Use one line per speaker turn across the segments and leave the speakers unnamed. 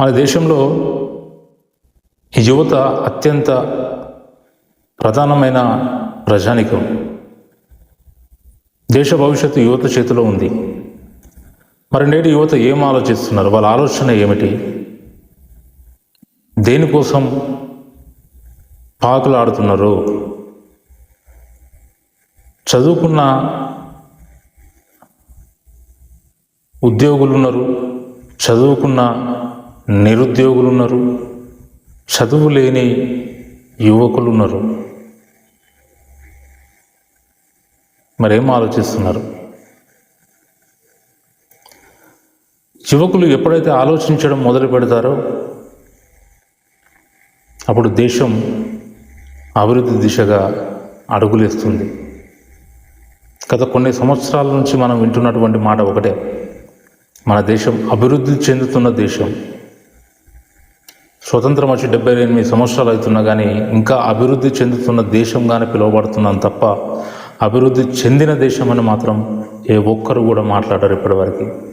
మన దేశంలో ఈ యువత అత్యంత ప్రధానమైన ప్రజానికం. దేశ భవిష్యత్తు యువత చేతిలో ఉంది. మరి నేటి యువత ఏం ఆలోచిస్తున్నారు? వాళ్ళ ఆలోచన ఏమిటి? దేనికోసం పాకులాడుతున్నారు. చదువుకున్న ఉద్యోగులు ఉన్నారు చదువుకున్న నిరుద్యోగులు ఉన్నారు చదువు లేని యువకులు ఉన్నారు మరేం ఆలోచిస్తున్నారు? యువకులు ఎప్పుడైతే ఆలోచించడం మొదలు పెడతారో అప్పుడు దేశం అభివృద్ధి దిశగా అడుగులేస్తుంది. గత కొన్ని సంవత్సరాల నుంచి మనం వింటున్నటువంటి మాట ఒకటే. మన దేశం అభివృద్ధి చెందుతున్న దేశం. స్వతంత్రం వచ్చి డెబ్బై ఎనిమిది సంవత్సరాలు అవుతున్నా కానీ ఇంకా అభివృద్ధి చెందుతున్న దేశంగానే పిలువబడుతున్నాం తప్ప అభివృద్ధి చెందిన దేశం అని మాత్రం ఏ ఒక్కరు కూడా మాట్లాడారు ఇప్పటివరకు.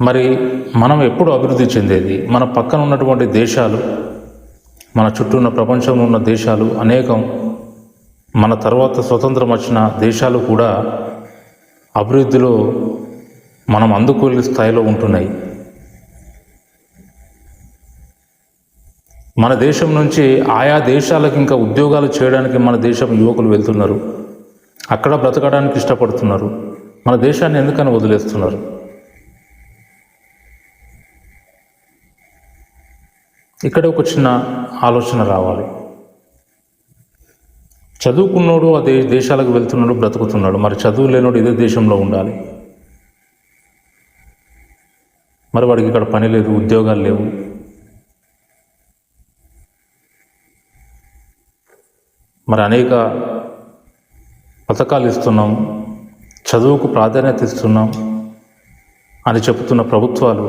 మరి మనం ఎప్పుడు అభివృద్ధి చెందేది? మన పక్కన ఉన్నటువంటి దేశాలు మన చుట్టూ ఉన్న ప్రపంచంలో ఉన్న దేశాలు అనేకం మన తర్వాత స్వతంత్రం వచ్చిన దేశాలు కూడా అభివృద్ధిలో మనం అందుకోలే స్థాయిలో ఉంటున్నాయి. మన దేశం నుంచి ఆయా దేశాలకు ఇంకా ఉద్యోగాలు చేయడానికి మన దేశం యువకులు వెళ్తున్నారు. అక్కడ బ్రతకడానికి ఇష్టపడుతున్నారు. మన దేశాన్ని ఎందుకని వదిలేస్తున్నారు? ఇక్కడ ఒక చిన్న ఆలోచన రావాలి. చదువుకున్నోడు అదే దేశాలకు వెళ్తున్నాడు బ్రతుకుతున్నాడు. మరి చదువు లేనోడు ఇదే దేశంలో ఉండాలి. మరి వాడికి ఇక్కడ పని లేదు ఉద్యోగాలు లేవు. మరి అనేక పథకాలు ఇస్తున్నాం చదువుకు ప్రాధాన్యత ఇస్తున్నాం అని చెబుతున్న ప్రభుత్వాలు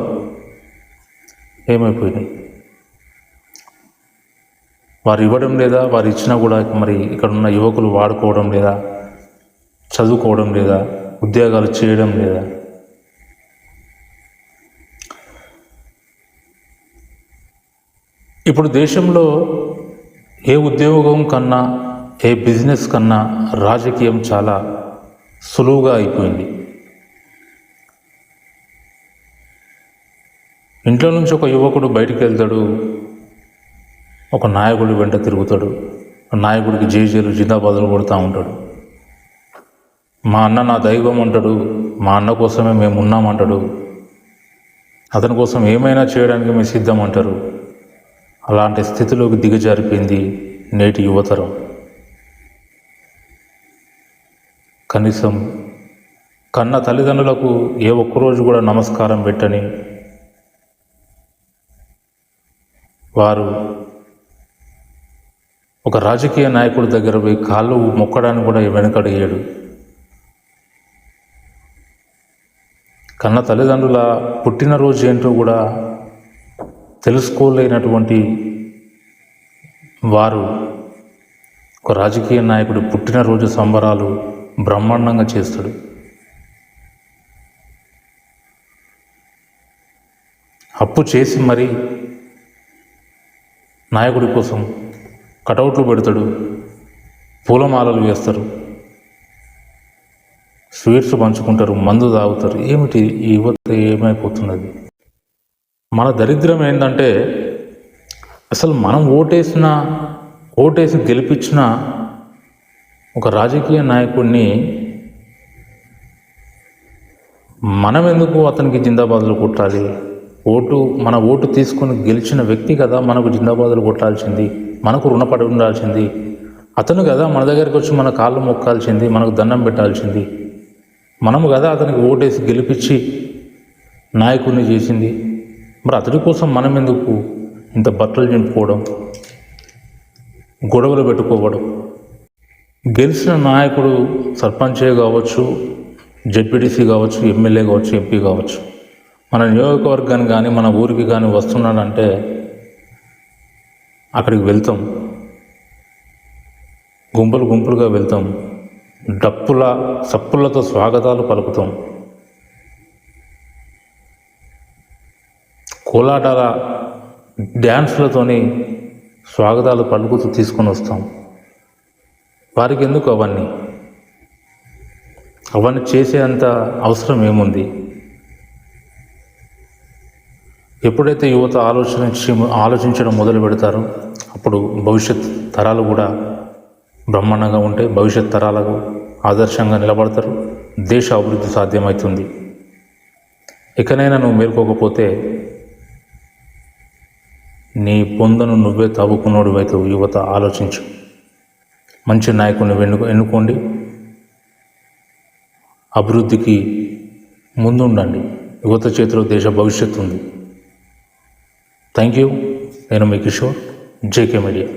ఏమైపోయినాయి? వారు ఇవ్వడం లేదా వారు ఇచ్చినా కూడా మరి ఇక్కడ ఉన్న యువకులు వాడుకోవడం లేదా చదువుకోవడం లేదా ఉద్యోగాలు చేయడం లేదా. ఇప్పుడు దేశంలో ఏ ఉద్యోగం కన్నా ఏ బిజినెస్ కన్నా రాజకీయం చాలా సులువుగా అయిపోయింది. ఇంట్లో నుంచి ఒక యువకుడు బయటికి వెళ్తాడు ఒక నాయకుడి వెంట తిరుగుతాడు. నాయకుడికి జేజేలు జిందాబాదులు కొడుతూ ఉంటాడు. మా అన్న నా దైవం అంటాడు. మా అన్న కోసమే మేము ఉన్నామంటాడు అతని కోసం ఏమైనా చేయడానికి మేము సిద్ధం అంటారు. అలాంటి స్థితిలోకి దిగజారిపోయింది నేటి యువతరం. కనీసం కన్న తల్లిదండ్రులకు ఏ ఒక్కరోజు కూడా నమస్కారం పెట్టని వారు ఒక రాజకీయ నాయకుడి దగ్గర పోయి కాళ్ళు మొక్కడానికి కూడా వెనకడిగాడు కన్న తల్లిదండ్రుల పుట్టినరోజు ఏంటో కూడా తెలుసుకోలేనటువంటి వారు ఒక రాజకీయ నాయకుడు పుట్టినరోజు సంబరాలు బ్రహ్మాండంగా చేస్తాడు. అప్పు చేసి మరి నాయకుడి కోసం కటౌట్లు పెడతాడు పూలమాలలు వేస్తారు స్వీట్స్ పంచుకుంటారు మందు తాగుతారు. ఏమిటి ఈ యువత ఏమైపోతున్నది? మన దరిద్రం ఏంటంటే అసలు మనం ఓటేసిన ఓటేసి గెలిపించిన ఒక రాజకీయ నాయకుడిని మనం ఎందుకు అతనికి జిందాబాదులు కొట్టాలి? ఓటు మన ఓటు తీసుకొని గెలిచిన వ్యక్తి కదా మనకు జిందాబాదులు కొట్టాల్సింది. మనకు రుణపడి ఉండాల్సింది. అతను కదా మన దగ్గరికి వచ్చి మన కాళ్ళు మొక్కాల్సింది మనకు దండం పెట్టాల్సింది. మనము కదా అతనికి ఓటేసి గెలిపించి నాయకుడిని చేసింది. మరి అతడి కోసం మనం ఎందుకు ఇంత బట్టలు నింపుకోవడం గొడవలు పెట్టుకోవడం? గెలిచిన నాయకుడు సర్పంచే కావచ్చు జడ్పీటీసీ కావచ్చు ఎమ్మెల్యే కావచ్చు ఎంపీ కావచ్చు. మన నియోజకవర్గానికి కానీ మన ఊరికి కానీ వస్తున్నాడంటే అక్కడికి వెళ్తాం. గుంపులు గుంపులుగా వెళ్తాం. డప్పుల సప్పులతో స్వాగతాలు పలుకుతాం. కోలాటాల డ్యాన్స్లతోని స్వాగతాలు పలుకుతూ తీసుకొని వస్తాం. వారికి ఎందుకు అవన్నీ అవన్నీ చేసేంత అవసరం ఏముంది? ఎప్పుడైతే యువత ఆలోచించి ఆలోచించడం మొదలు పెడతారో అప్పుడు భవిష్యత్ తరాలు కూడా బ్రహ్మాండంగా ఉంటే భవిష్యత్ తరాలకు ఆదర్శంగా నిలబడతారు. దేశ అభివృద్ధి సాధ్యమవుతుంది ఇకనైనా నువ్వు మేల్కోకపోతే నీ పొందను నువ్వే తవ్వుకున్నోడు అయితే యువత. ఆలోచించు. మంచి నాయకుని ఎన్నుకు ఎన్నుకోండి. అభివృద్ధికి ముందుండండి. యువత చేతిలో దేశ భవిష్యత్తు ఉంది. థ్యాంక్ యూ నేను మీ కిషోర్ జేకే మీడియా